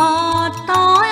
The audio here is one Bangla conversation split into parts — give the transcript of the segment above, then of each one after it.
বার্তায় আমার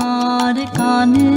তোমার কানে